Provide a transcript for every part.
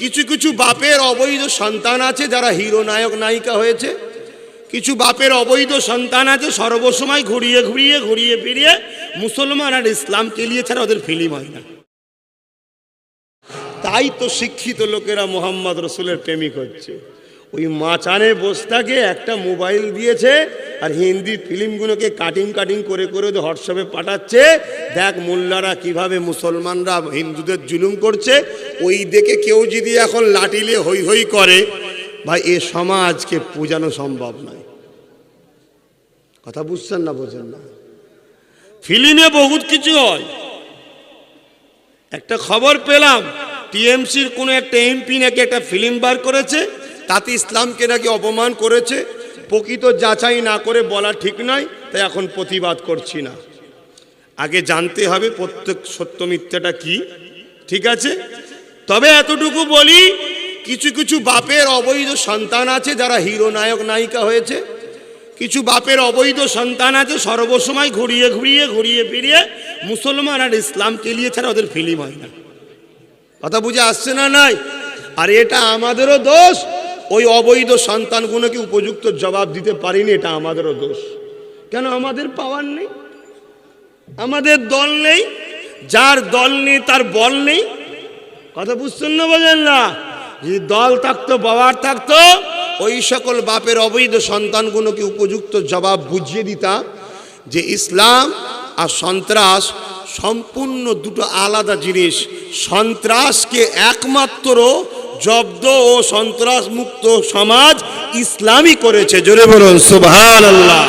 কিছু কিছু বাপের অবৈধ সন্তান আছে যারা হিরো নায়ক নায়িকা হয়েছে। কিছু বাপের অবৈধ সন্তান আছে সর্বসময় ঘুরিয়ে ঘুরিয়ে ঘুরিয়ে ফিরিয়ে মুসলমান আর ইসলাম কেলিয়ে ছাড়া ওদের ফিলিম হয় না। তাই তো শিক্ষিত লোকেরা মোহাম্মদ রসুলের প্রেমিক হচ্ছে। ওই মাচানে বস্তাকে একটা মোবাইল দিয়েছে আর হিন্দি ফিল্মগুলোকে কাটিং কাটিং করে করে হোয়াটসঅ্যাপে পাঠাচ্ছে। দেখ মোল্লারা কীভাবে মুসলমানরা হিন্দুদের জুলুম করছে। ওই দেখে কেউ যদি এখন লাটিলে হই হই করে, ভাই এ সমাজকে পূজানো সম্ভব নয়। কথা বুঝছেন না, বোঝেন না। ফিল্মে বহুত কিছু হয়। একটা খবর পেলাম, টিএমসির কোনো একটা এমপি নাকি একটা ফিল্ম বার করেছে। তাতে ইসলামকে নাকি অপমান করেছে? প্রকৃত যাচাই না করে বলা ঠিক নয়, তাই এখন প্রতিবাদ করছি না। আগে জানতে হবে প্রত্যেক সত্য মিথ্যাটা কি, ঠিক আছে? তবে এতটুকু বলি, কিছু কিছু বাপের অবৈধ সন্তান আছে যারা হিরো নায়ক নায়িকা হয়েছে। কিছু বাপের অবৈধ সন্তান আছে সর্বসময় ঘুরিয়ে ঘুরিয়ে ঘুরিয়ে ফিরিয়ে মুসলমান আর ইসলাম কেলিয়ে ছাড়া ওদের ফিলিম হয় না। কথা বুঝে আসছে না নাই? আর এটা আমাদেরও দোষ ওই অবৈধ সন্তানগুলোকে উপযুক্ত জবাব দিতে পারিনি, এটা আমাদেরও দোষ। কেন আমাদের পাওয়ার নেই? আমাদের দল নেই, যার দল নেই, তার বল নেই। কথা বুঝছেন না বোঝেন না? যদি দল থাকতো, বাবার থাকতো, ওই সকল বাপের অবৈধ সন্তানগুলোকে উপযুক্ত জবাব বুঝিয়ে দিতাম যে ইসলাম আর সন্ত্রাস সম্পূর্ণ দুটো আলাদা জিনিস। সন্ত্রাসকে একমাত্র জব্দ ও সন্ত্রাস মুক্ত সমাজ ইসলামই করেছে। জোরে বলুন সুবহান আল্লাহ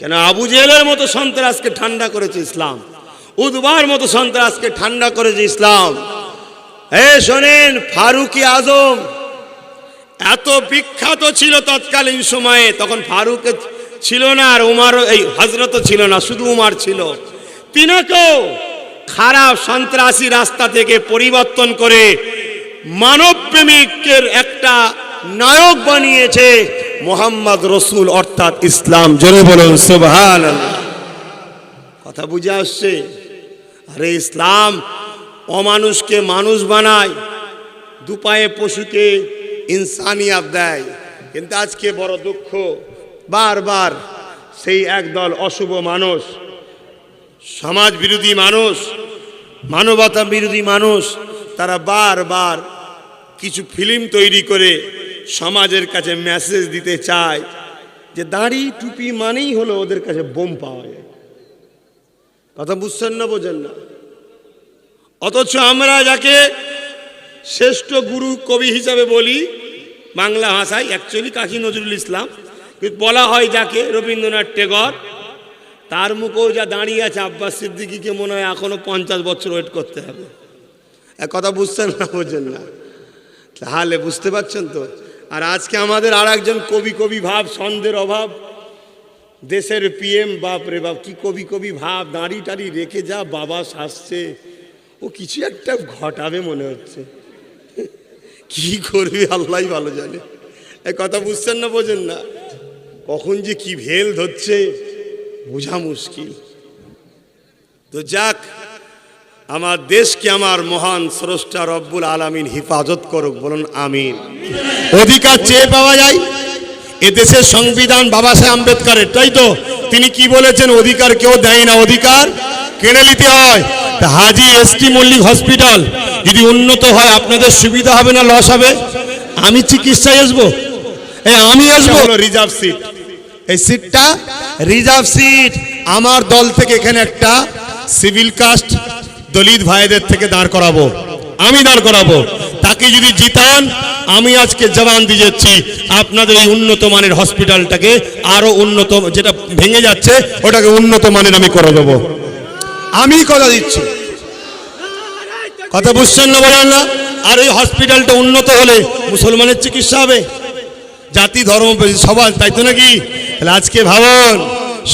কেন আবু জেলের মতো সন্ত্রাসকে ঠান্ডা করেছে ইসলাম? উদ্বার মতো সন্ত্রাসকে ঠান্ডা করেছে ইসলাম। এ শোনেন, ফারুকি আজম এত বিখ্যাত ছিল তৎকালীন সময়ে, তখন ফারুক ছিল না আর উমার, এই হজরত ছিল না, শুধু উমার ছিল। তিনাকেও খারাপ সন্ত্রাসী রাস্তা থেকে পরিবর্তন করে মানব প্রেমিকের একটা নায়ক বানিয়েছে মোহাম্মদ রসুল, অর্থাৎ ইসলাম। জোরে বলুন সুবহান কথা বুঝে আসছে? আরে ইসলাম, অমানুষকে মানুষ বানায়, দুপায়ে পশুকে ইনসানিয়াত দেয়। কিন্তু আজকে বড় দুঃখ, বারবার সেই একদল অশুভ মানুষ, সমাজ বিরোধী মানুষ, মানবতা বিরোধী মানুষ তারা বারবার কিছু ফিল্ম তৈরি করে সমাজের কাছে মেসেজ দিতে চায় যে দাড়ি টুপি মানেই হলো ওদের কাছে বোম পাওয়া যায়। কথা বুঝছেন না, বোঝেন না? অথচ আমরা যাকে শ্রেষ্ঠ গুরু, কবি হিসাবে বলি, বাংলা ভাষায় অ্যাকচুয়ালি কাকি নজরুল ইসলাম বলা হয় যাকে রবীন্দ্রনাথ টেগর, তার মুখেও যা দাঁড়িয়ে আছে আব্বাস সিদ্দিকিকে মনে হয় এখনও পঞ্চাশ বছর ওয়েট করতে হবে। কথা বুঝছেন না, বোঝেন না। তাহলে বুঝতে পারছেন তো? আর আজকে আমাদের আর একজন কবি কবি ভাব ছন্দের অভাব। দেশের পিএম বাপ রে বাপ, কি কবি কবি ভাব, দাঁড়ি টাড়ি রেখে যা, বাবা শাসছে ও কিছু একটা ঘটাবে মনে হচ্ছে। কি করবে, আল্লাহ ভালো জানে। এই কথা বুঝছেন না, বোঝেন না। কখন যে কি ভেল ধরছে, বোঝা মুশকিল। তো যাক আমার দেশকে আমার মহান স্রষ্টা রব্বুল আলামিন হেফাজত করুক বলুন আমিন। অধিকার চেয়ে পাওয়া যায়। এ দেশের সংবিধান বাবা সাহেব আম্বেদকরের তাই তো? তিনি কি বলেছেন? অধিকার কেউ দেয় না অধিকার কেড়ে নিতে হয়। তা হাজি এসটি মল্লিক হসপিটাল যদি উন্নত হয় আপনাদের সুবিধা হবে না লস হবে? আমি চিকিৎসায় আসব? এই আমি আসব? Reserve seat. এই সিটটা রিজার্ভ সিট। আমার দল থেকে এখানে একটা সিভিল কাস্ট দলিত ভাইদের থেকে দাঁড় করাবো। আমি দাঁড় করাবো। তাকে যদি জিতান, আমি আজকে জবান দিয়ে যাচ্ছি, আপনাদের এই উন্নত মানের হসপিটালটাকে আরও উন্নত, যেটা ভেঙে যাচ্ছে, ওটাকে উন্নত মানের আমি করে দেবো। আমি কথা দিচ্ছি। কথা বুঝছেন না বলেন না? আর ওই হসপিটালটা উন্নত হলে মুসলমানের চিকিৎসা হবে। জাতি, ধর্ম সবার তাই তো নাকি? তাহলে আজকে ভাবুন,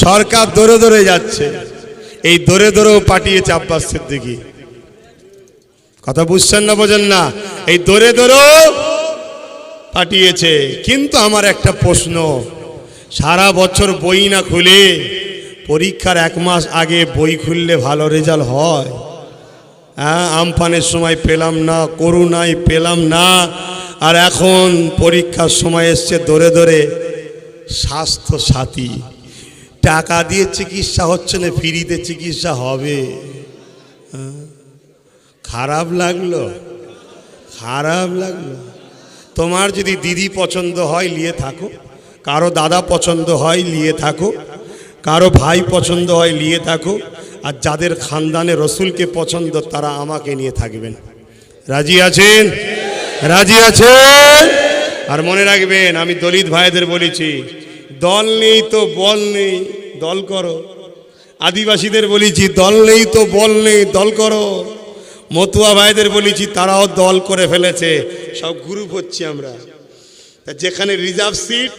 সরকার দৌড়ে দৌড়ে যাচ্ছে। এই দৌড়ে দৌড়েও পাঠিয়েছে আব্বাস সিদ্দিকি। কথা বুঝছেন না বোঝেন না? এই দৌড়ে দৌড়েও পাঠিয়েছে। কিন্তু আমার একটা প্রশ্ন, সারা বছর বই না খুলে, পরীক্ষার এক মাস আগে বই খুললে ভালো রেজাল্ট হয়? হ্যাঁ আমফানের সময় পেলাম না, করুণায় পেলাম না, আর এখন পরীক্ষার সময় এসছে দৌড়ে দৌড়ে স্বাস্থ্য সাথী টাকা দিয়ে চিকিৎসা হচ্ছে না, ফ্রিতে চিকিৎসা হবে। হ্যাঁ? খারাপ লাগল খারাপ লাগল। তোমার যদি দিদি পছন্দ হয়, নিয়ে থাকো। কারও দাদা পছন্দ হয়, নিয়ে থাকো। কারও ভাই পছন্দ হয়, নিয়ে থাকো। আর যাদের খানদানে রসুলকে পছন্দ, তারা আমাকে নিয়ে থাকবেন। রাজি আছেন? রাজি আছেন? আর মনে রাখবেন, আমি দলিত ভাইদের বলেছি দল নেই তো বল নেই, দল করো। আদিবাসীদের বলেছি, দল নেই তো বল নেই, দল করো। মতুয়া ভাইদের বলেছি, তারাও দল করে ফেলেছে। সব গ্রুপ হচ্ছি আমরা। যেখানে রিজার্ভ সিট,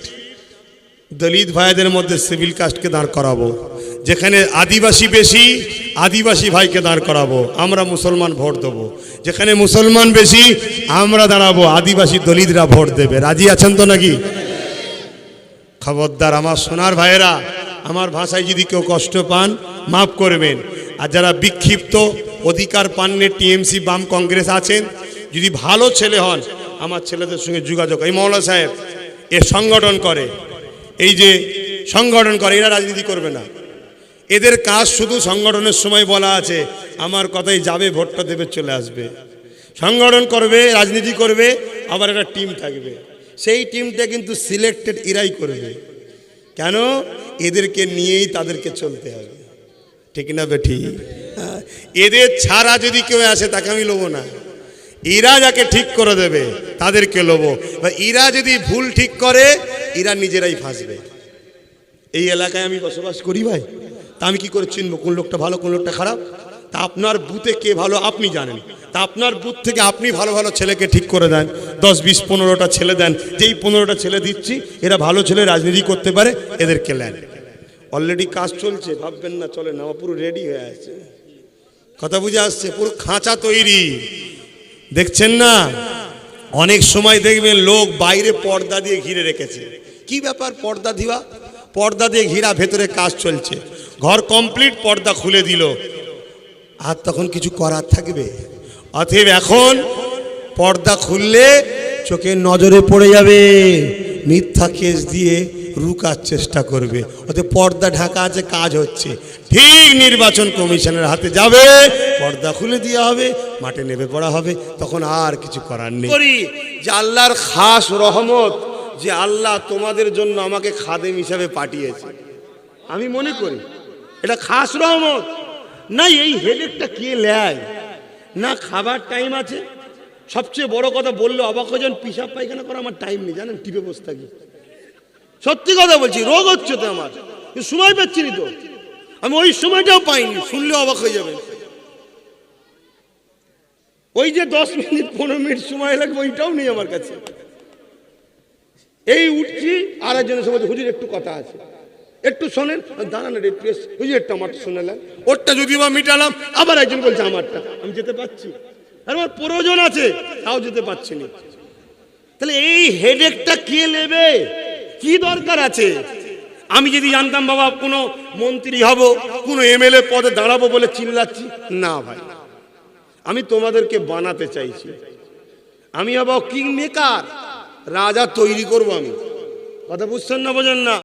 দলিত ভাইদের মধ্যে সিভিল কাস্টকে দাঁড় করাবো। যেখানে আদিবাসী বেশি, আদিবাসী ভাইকে দাঁড় করাবো। আমরা মুসলমান ভোট দেবো। যেখানে মুসলমান বেশি, আমরা দাঁড়াবো। আদিবাসী দলিতরা ভোট দেবে। রাজি আছেন তো নাকি? খবরদার আমার সোনার ভাইয়েরা, আমার ভাষায় যদি কেউ কষ্ট পান, মাফ করবেন। আর যারা বিক্ষিপ্ত অধিকার পাননে, টিএমসি, বাম কংগ্রেস আছেন, যদি ভালো ছেলে হন, আমার ছেলেদের সঙ্গে যোগাযোগ। এই মৌলা সাহেব, এ সংগঠন করে। এই যে সংগঠন করে, এরা রাজনীতি করবে না। এদের কাজ শুধু সংগঠনের সময় বলা আছে, আমার কথাই যাবে, ভোটটা দেবে, চলে আসবে। সংগঠন করবে, রাজনীতি করবে, আবার একটা টিম থাকবে। সেই টিমটা কিন্তু সিলেক্টেড ইরাই করবে কেন? এদেরকে নিয়েই তাদেরকে চলতে হবে। ঠিক না বেঠি হ্যাঁ, এদের ছাড়া যদি কেউ আসে তাকে আমি লোবো না। এরা যাকে ঠিক করে দেবে তাদেরকে লোবো। এরা যদি ভুল ঠিক করে এরা নিজেরাই ফাঁসবে। এই এলাকায় আমি বসবাস করি ভাই। তা আমি কি করে চিনবো কোন লোকটা ভালো কোন লোকটা খারাপ? তা আপনার বুথে কে ভালো আপনি জানেন। তা আপনার বুথ থেকে আপনি ভালো ভালো ছেলেকে ঠিক করে দেন। দশ, বিশ, পনেরোটা ছেলে দেন। যেই পনেরোটা ছেলে দিচ্ছি, এরা ভালো ছেলে রাজনীতি করতে পারে, এদেরকে নেন অলরেডি কাজ চলছে, ভাববেন না চলে না পুরো রেডি হয়ে আছে। কথা বুঝে আসছে, পুরো খাঁচা তৈরি। দেখছেন না? অনেক সময় দেখবেন লোক বাইরে পর্দা দিয়ে ঘিরে রেখেছে। কি ব্যাপার পর্দা দিবা? পর্দা দিয়ে ঘিরা, ভেতরে কাজ চলছে। ঘর কমপ্লিট পর্দা খুলে দিল। আর তখন কিছু করার থাকবে। অতএব এখন পর্দা খুললে চোখের নজরে পড়ে যাবে। মিথ্যা কেস দিয়ে রুকার চেষ্টা করবে। ওতে পর্দা ঢাকা আছে, কাজ হচ্ছে। ঠিক নির্বাচন কমিশনের হাতে যাবে, পর্দা খুলে দেওয়া হবে, মাঠে নেমে পড়া হবে। তখন আর কিছু করার নেই। করি, যে আল্লাহর খাস রহমত, যে আল্লাহ তোমাদের জন্য আমাকে খাদেম হিসাবে পাঠিয়েছে। আমি মনে করি, এটা খাস রহমত। না, এই হেডেকটা কে নেয় না খাবার টাইম আছে? সবচেয়ে বড় কথা বললে অবাক হয়ে পিসাব পায়খানা করা আমার টাইম নেই, জানেন, টিপে বসে থাকি। সত্যি কথা বলছি, রোগ হচ্ছে তো আমার। সময় পাচ্ছি নি তো। আমি ওই সময়টাও পাইনি, শুনলে অবাক হয়ে যাবেন। ওই যে দশ মিনিট, পনেরো মিনিট সময় লাগবে, ওইটাও নেই আমার কাছে। এই উঠছি আর একজনের সঙ্গে, হুজুর একটু কথা আছে। একটু শোনেন, দাঁড়ান রে এস- হুজুর একটা আমারটা শুনেলেন ওরটা যদি বা মিটালাম, আবার একজন বলছে আমারটা, আমি যেতে পারছি। আমার প্রয়োজন আছে, তাও যেতে পারছি না। তাহলে এই হেডেকটা কে নেবে? কি দরকার আছে? আমি যদি জানতাম বাবা, কোনো মন্ত্রী হব, কোনো এমএলএ পদে দাঁড়াবো বলে চিল্লাচ্ছি, না ভাই। আমি তোমাদেরকে বানাতে চাইছি। আমি হব কিং মেকার রাজা তৈরি করব আমি। কথা বুঝছেন না বোঝেন না?